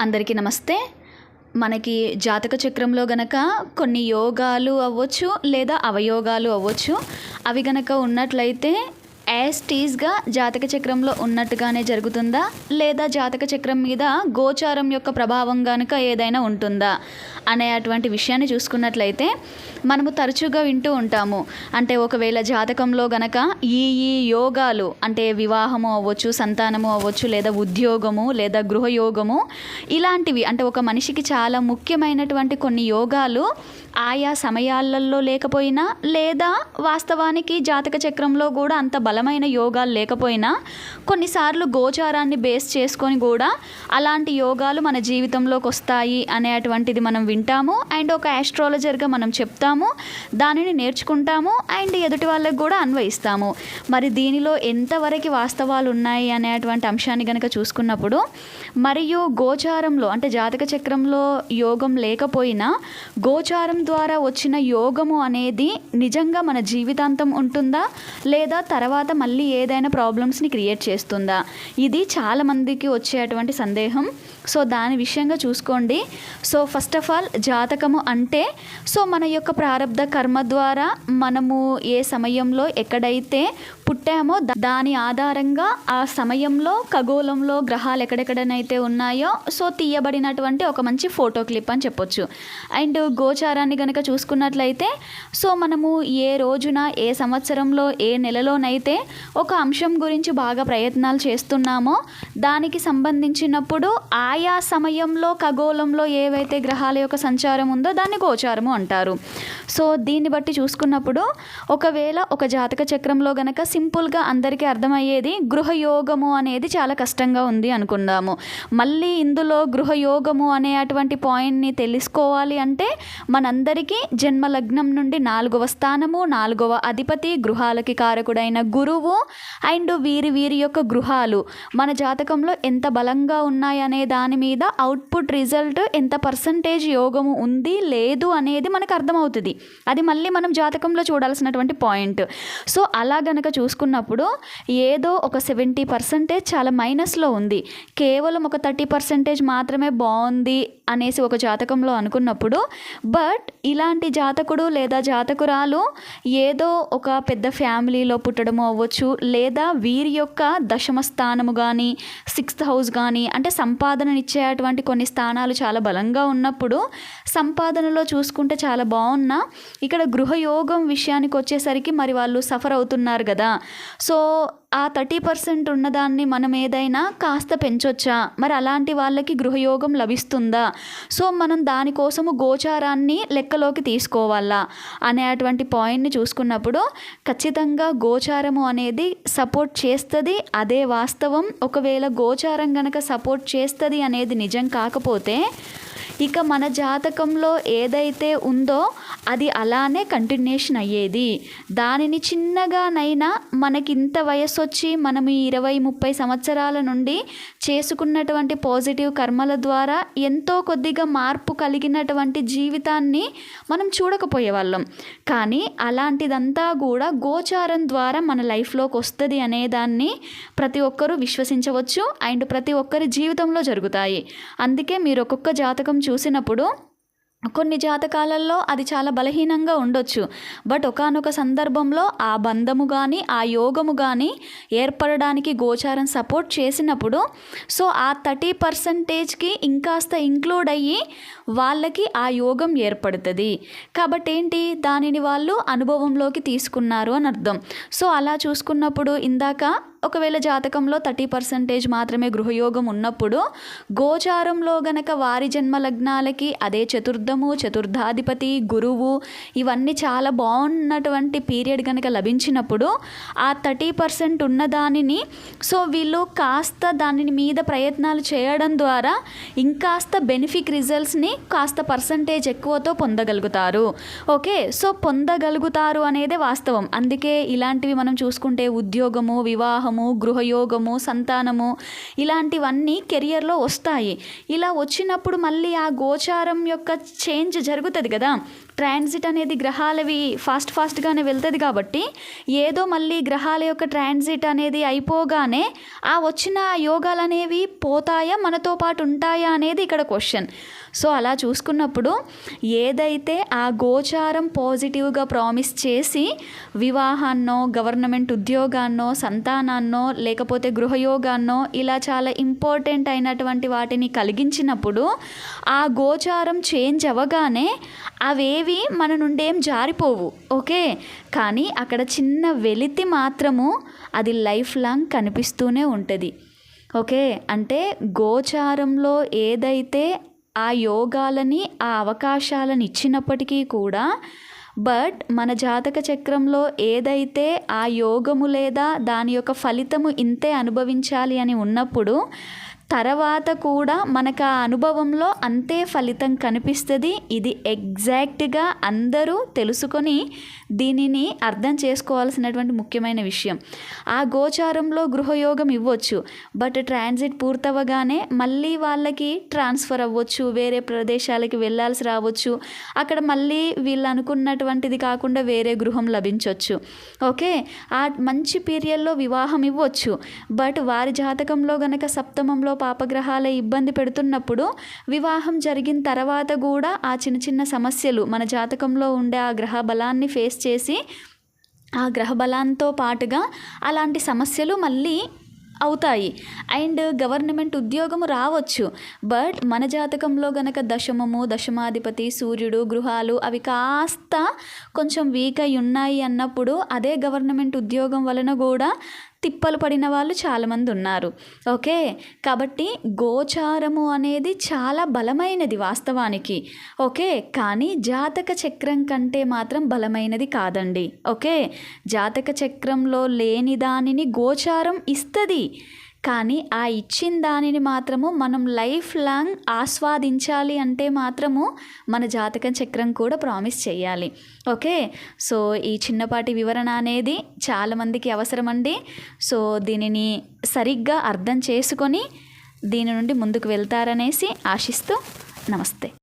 అందరికీ నమస్తే. మనకి జాతక చక్రంలో గనక కొన్ని యోగాలు అవ్వచ్చు లేదా అవయోగాలు అవ్వచ్చు. అవి గనక ఉన్నట్లయితే యాజ్ టీజ్గా జాతక చక్రంలో ఉన్నట్టుగానే జరుగుతుందా? లేదా జాతక చక్రం మీద గోచారం యొక్క ప్రభావం కనుక ఏదైనా ఉంటుందా? అనే అటువంటి విషయాన్ని చూసుకున్నట్లయితే మనము తరచుగా వింటూ ఉంటాము. అంటే ఒకవేళ జాతకంలో గనక ఈ ఈ యోగాలు అంటే వివాహము అవ్వచ్చు సంతానము అవ్వచ్చు లేదా ఉద్యోగము లేదా గృహయోగము ఇలాంటివి అంటే ఒక మనిషికి చాలా ముఖ్యమైనటువంటి కొన్ని యోగాలు ఆయా సమయాలలో లేకపోయినా లేదా వాస్తవానికి జాతక చక్రంలో కూడా అంత బలమైన యోగాలు లేకపోయినా కొన్నిసార్లు గోచారాన్ని బేస్ చేసుకొని కూడా అలాంటి యోగాలు మన జీవితంలోకి వస్తాయి అనేటువంటిది మనం వింటాము. అండ్ ఒక యాస్ట్రాలజర్గా మనం చెప్తాము. దానిని నేర్చుకుంటాము అండ్ ఎదుటి వాళ్ళకి కూడా అన్వయిస్తాము. మరి దీనిలో ఎంతవరకు వాస్తవాలు ఉన్నాయి అనేటువంటి అంశాన్ని కనుక చూసుకున్నప్పుడు మరియు గోచారంలో అంటే జాతక చక్రంలో యోగం లేకపోయినా గోచారం ద్వారా వచ్చిన యోగము అనేది నిజంగా మన జీవితాంతం ఉంటుందా? లేదా తర్వాత మళ్ళీ ఏదైనా ప్రాబ్లమ్స్ని క్రియేట్ చేస్తుందా? ఇది చాలామందికి వచ్చేటువంటి సందేహం. సో దాని విషయంగా చూసుకోండి. సో ఫస్ట్ ఆఫ్ ఆల్ జాతకము అంటే సో మన యొక్క ప్రారంధ కర్మ ద్వారా మనము ఏ సమయంలో ఎక్కడైతే పుట్టామో దాని ఆధారంగా ఆ సమయంలో ఖగోళంలో గ్రహాలు ఎక్కడెక్కడనైతే ఉన్నాయో సో తీయబడినటువంటి ఒక మంచి ఫోటో క్లిప్ అని చెప్పొచ్చు. అండ్ గోచారాన్ని కనుక చూసుకున్నట్లయితే సో మనము ఏ రోజున ఏ సంవత్సరంలో ఏ నెలలోనైతే ఒక అంశం గురించి బాగా ప్రయత్నాలు చేస్తున్నామో దానికి సంబంధించినప్పుడు ఆయా సమయంలో ఖగోళంలో ఏవైతే గ్రహాల యొక్క సంచారం ఉందో దాన్ని గోచారము అంటారు. సో దీన్ని బట్టి చూసుకున్నప్పుడు ఒకవేళ ఒక జాతక చక్రంలో గనక సింపుల్గా అందరికీ అర్థమయ్యేది గృహయోగము అనేది చాలా కష్టంగా ఉంది అనుకుందాము. మళ్ళీ ఇందులో గృహయోగము అనే అటువంటి పాయింట్ని తెలుసుకోవాలి అంటే మనందరికీ జన్మ లగ్నం నుండి నాలుగవ స్థానము నాలుగవ అధిపతి గృహాలకి కారకుడైన గురువు అండ్ వీరి వీరి యొక్క గృహాలు మన జాతకంలో ఎంత బలంగా ఉన్నాయనే దాని మీద అవుట్పుట్ రిజల్ట్ ఎంత పర్సంటేజ్ యోగము ఉంది లేదు అనేది మనకు అర్థమవుతుంది. అది మళ్ళీ మనం జాతకంలో చూడాల్సినటువంటి పాయింట్. సో అలా గనక చూసుకున్నప్పుడు ఏదో ఒక సెవెంటీ పర్సెంటేజ్ చాలా మైనస్లో ఉంది. కేవలం ఒక థర్టీ పర్సెంటేజ్ మాత్రమే బాగుంది అనేసి ఒక జాతకంలో అనుకున్నప్పుడు బట్ ఇలాంటి జాతకుడు లేదా జాతకురాలు ఏదో ఒక పెద్ద ఫ్యామిలీలో పుట్టడము అవ్వచ్చు లేదా వీరి యొక్క దశమ స్థానము కానీ సిక్స్త్ హౌస్ కానీ అంటే సంపాదననిచ్చేటువంటి కొన్ని స్థానాలు చాలా బలంగా ఉన్నప్పుడు సంపాదనలో చూసుకుంటే చాలా బాగున్నా ఇక్కడ గృహయోగం విషయానికి వచ్చేసరికి మరి వాళ్ళు సఫర్ అవుతున్నారు కదా. సో ఆ థర్టీ పర్సెంట్ ఉన్నదాన్ని మనం ఏదైనా కాస్త పెంచొచ్చా? మరి అలాంటి వాళ్ళకి గృహయోగం లభిస్తుందా? సో మనం దానికోసము గోచారాన్ని లెక్కలోకి తీసుకోవాలా? అనే అటువంటి పాయింట్ని చూసుకున్నప్పుడు ఖచ్చితంగా గోచారము అనేది సపోర్ట్ చేస్తుంది. అదే వాస్తవం. ఒకవేళ గోచారం గనక సపోర్ట్ చేస్తుంది అనేది నిజం కాకపోతే ఇక మన జాతకంలో ఏదైతే ఉందో అది అలానే కంటిన్యూషన్ అయ్యేది. దానిని చిన్నగానైనా మనకి ఇంత వయసు వచ్చి మనం ఈ ఇరవై ముప్పై సంవత్సరాల నుండి చేసుకున్నటువంటి పాజిటివ్ కర్మల ద్వారా ఎంతో కొద్దిగా మార్పు కలిగినటువంటి జీవితాన్ని మనం చూడకపోయేవాళ్ళం. కానీ అలాంటిదంతా కూడా గోచారం ద్వారా మన లైఫ్లోకి వస్తుంది అనేదాన్ని ప్రతి ఒక్కరూ విశ్వసించవచ్చు. అండ్ ప్రతి ఒక్కరి జీవితంలో జరుగుతాయి. అందుకే మీరు ఒక్కొక్క జాతకం చూసినప్పుడు కొన్ని జాతకాలలో అది చాలా బలహీనంగా ఉండొచ్చు. బట్ ఒకానొక సందర్భంలో ఆ బంధము కానీ ఆ యోగము కానీ ఏర్పడడానికి గోచారం సపోర్ట్ చేసినప్పుడు సో ఆ థర్టీ పర్సంటేజ్కి ఇంకాస్త ఇంక్లూడ్ అయ్యి వాళ్ళకి ఆ యోగం ఏర్పడుతుంది. కాబట్టి? ఏంటి దానిని వాళ్ళు అనుభవంలోకి తీసుకున్నారు అని అర్థం. సో అలా చూసుకున్నప్పుడు ఇందాక ఒకవేళ జాతకంలో థర్టీ పర్సెంటేజ్ మాత్రమే గృహయోగం ఉన్నప్పుడు గోచారంలో గనక వారి జన్మ లగ్నాలకి అదే చతుర్థము చతుర్థాధిపతి గురువు ఇవన్నీ చాలా బాగున్నటువంటి పీరియడ్ కనుక లభించినప్పుడు ఆ థర్టీ పర్సెంట్ ఉన్న దానిని సో వీళ్ళు కాస్త దానిని మీద ప్రయత్నాలు చేయడం ద్వారా ఇంకాస్త బెనిఫిక్ రిజల్ట్స్ని కాస్త పర్సంటేజ్ ఎక్కువతో పొందగలుగుతారు. ఓకే? సో పొందగలుగుతారు అనేదే వాస్తవం. అందుకే ఇలాంటివి మనం చూసుకుంటే ఉద్యోగము వివాహము వివాహము గృహయోగము సంతానము ఇలాంటివన్నీ కెరియర్లో వస్తాయి. ఇలా వచ్చినప్పుడు మళ్ళీ ఆ గోచారం యొక్క చేంజ్ జరుగుతుంది కదా. ట్రాన్సిట్ అనేది గ్రహాలవి ఫాస్ట్ ఫాస్ట్గానే వెళ్తుంది కాబట్టి ఏదో మళ్ళీ గ్రహాల యొక్క ట్రాన్సిట్ అనేది అయిపోగానే ఆ వచ్చిన యోగాలు అనేవి పోతాయా మనతో పాటు ఉంటాయా అనేది ఇక్కడ క్వశ్చన్. సో అలా చూసుకున్నప్పుడు ఏదైతే ఆ గోచారం పాజిటివ్గా ప్రామిస్ చేసి వివాహాన్నో గవర్నమెంట్ ఉద్యోగాన్నో సంతానాన్నో లేకపోతే గృహయోగాన్నో ఇలా చాలా ఇంపార్టెంట్ అయినటువంటి వాటిని కలిగించినప్పుడు ఆ గోచారం చేంజ్ అవ్వగానే అవేవి మన నుండి ఏం జారిపోవు ఓకే? కానీ అక్కడ చిన్న వెలితి మాత్రము అది లైఫ్ లాంగ్ కనిపిస్తూనే ఉంటుంది ఓకే? అంటే గోచారంలో ఏదైతే ఆ యోగాలని ఆ అవకాశాలను ఇచ్చినప్పటికీ కూడా బట్ మన జాతక చక్రంలో ఏదైతే ఆ యోగము లేదా దాని యొక్క ఫలితము ఇంతే అనుభవించాలి అని ఉన్నప్పుడు తర్వాత కూడా మనకు ఆ అనుభవంలో అంతే ఫలితం కనిపిస్తుంది. ఇది ఎగ్జాక్ట్గా అందరూ తెలుసుకొని దీనిని అర్థం చేసుకోవాల్సినటువంటి ముఖ్యమైన విషయం. ఆ గోచారంలో గృహయోగం ఇవ్వచ్చు బట్ ట్రాన్సిట్ పూర్తవగానే మళ్ళీ వాళ్ళకి ట్రాన్స్ఫర్ అవ్వచ్చు వేరే ప్రదేశాలకి వెళ్ళాల్సి రావచ్చు. అక్కడ మళ్ళీ వీళ్ళు అనుకున్నటువంటిది కాకుండా వేరే గృహం లభించవచ్చు ఓకే? ఆ మంచి పీరియడ్లో వివాహం ఇవ్వచ్చు. బట్ వారి జాతకంలో గనక సప్తమంలో పాపగ్రహాల ఇబ్బంది పెడుతున్నప్పుడు వివాహం జరిగిన తర్వాత కూడా ఆ చిన్న చిన్న సమస్యలు మన జాతకంలో ఉండే ఆ గ్రహ బలాన్ని ఫేస్ చేసి ఆ గ్రహ బలాంతో పాటుగా అలాంటి సమస్యలు మళ్ళీ అవుతాయి. అండ్ గవర్నమెంట్ ఉద్యోగము రావచ్చు. బట్ మన జాతకంలో గనక దశమము దశమాధిపతి సూర్యుడు గృహాలు అవి కాస్త కొంచెం వీక్ అయి ఉన్నాయి అన్నప్పుడు అదే గవర్నమెంట్ ఉద్యోగం వలన కూడా తిప్పలు పడిన వాళ్ళు చాలామంది ఉన్నారు. ఓకే? కాబట్టి గోచారము అనేది చాలా బలమైనది వాస్తవానికి. ఓకే? కానీ జాతక చక్రం కంటే మాత్రం బలమైనది కాదండి. ఓకే? జాతక చక్రంలో లేని దానిని గోచారం ఇస్తుంది. కానీ ఆ ఇచ్చిన దానిని మాత్రము మనం లైఫ్ లాంగ్ ఆస్వాదించాలి అంటే మాత్రము మన జాతక చక్రం కూడా ప్రామిస్ చేయాలి. ఓకే? సో ఈ చిన్నపాటి వివరణ అనేది చాలామందికి అవసరం అండి సో దీనిని సరిగ్గా అర్థం చేసుకొని దీని నుండి ముందుకు వెళ్తారనేసి ఆశిస్తూ నమస్తే.